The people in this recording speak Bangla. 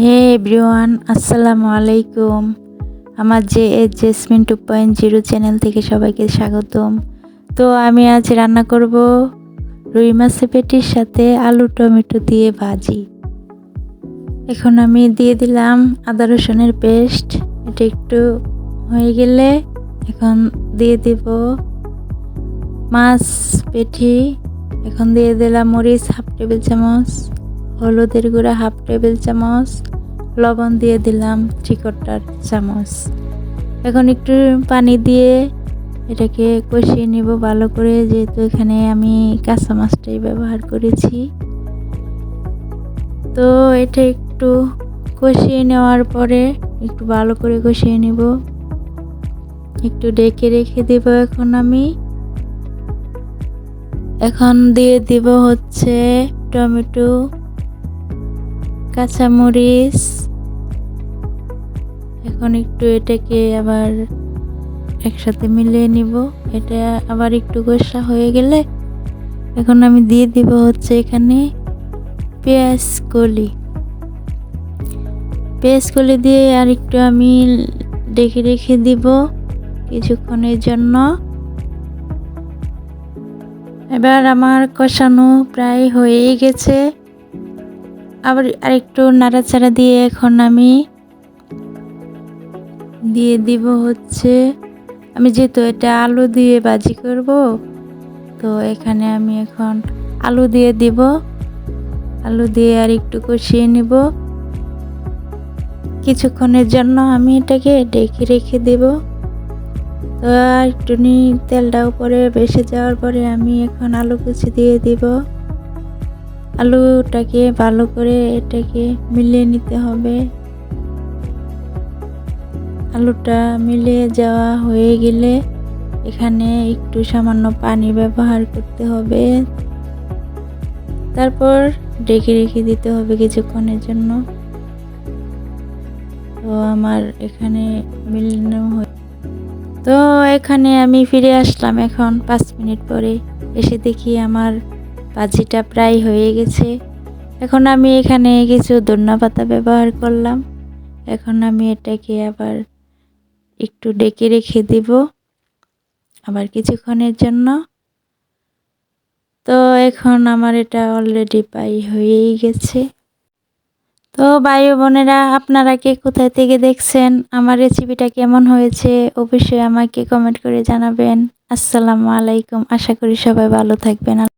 হে এভরিওয়ান, আসসালামু আলাইকুম। আমার যে এ Jesmin two point zero channel থেকে সবাইকে স্বাগতম। তো আমি আজ রান্না করব রুই মাছের পেটির সাথে আলু টমেটো দিয়ে ভাজি। এখন আমি দিয়ে দিলাম আদা রসুনের পেস্ট। এটা একটু হয়ে গেলে এখন দিয়ে দিব মাছ পেটি। এখন দিয়ে দিলাম মরিচ হাফ টেবিল চামচ। হলুদের গুঁড়া হাফ টেবিল চামচ, লবণ দিয়ে দিলাম চিকটার চামচ। এখন একটু পানি দিয়ে এটাকে কষিয়ে নিব ভালো করে, যেহেতু এখানে আমি কাঁচা মাছটাই ব্যবহার করেছি। তো এটা একটু কষিয়ে নেওয়ার পরে একটু ভালো করে কষিয়ে নিব। একটু ডেকে রেখে দেব এখন আমি। এখন দিয়ে দিব হচ্ছে টমেটো কাঁচামরিচ। এখন একটু এটাকে আবার একসাথে মিলিয়ে নিব। এটা আবার একটু কষা হয়ে গেলে এখন আমি দিয়ে দিব হচ্ছে এখানে পেঁয়াজ কলি। পেঁয়াজ কলি দিয়ে আর একটু আমি ডেকে রেখে দিব কিছুক্ষণের জন্য। এবার আমার কষানো প্রায় হয়েই গেছে। আবার আরেকটু নাড়াচাড়া দিয়ে এখন আমি দিয়ে দিব হচ্ছে, আমি যেহেতু এটা আলু দিয়ে বাজি করব, তো এখানে আমি এখন আলু দিয়ে দিব। আলু দিয়ে আর একটু কষিয়ে নিব। কিছুক্ষণের জন্য আমি এটাকে ডেকে রেখে দেব। তো আর একটু তেলটা উপরে বেসে যাওয়ার পরে আমি এখন আলু কুচি দিয়ে দিব। আলুটাকে ভালো করে এটাকে মিলিয়ে নিতে হবে। আলুটা মিলিয়ে যাওয়া হয়ে গেলে এখানে একটু সামান্য পানি ব্যবহার করতে হবে। তারপর ডেকে রেখে দিতে হবে কিছুক্ষণের জন্য। তো আমার এখানে মিলানো হয়ে তো এখানে আমি ফিরে আসলাম এখন পাঁচ মিনিট পরে। এসে দেখি আমার ভাজিটা প্রায় হয়ে গেছে। এখন আমি এখানে কিছু ধন্যা পাতা ব্যবহার করলাম। এখন আমি এটাকে আবার একটু ডেকে রেখে দিব আবার কিছুক্ষণের জন্য। তো এখন আমার এটা অলরেডি পাই হয়েই গেছে। তো ভাই বোনেরা, আপনারা কে কোথায় থেকে দেখছেন? আমার রেসিপিটা কেমন হয়েছে অবশ্যই আমাকে কমেন্ট করে জানাবেন। আসসালামু আলাইকুম, আশা করি সবাই ভালো থাকবেন।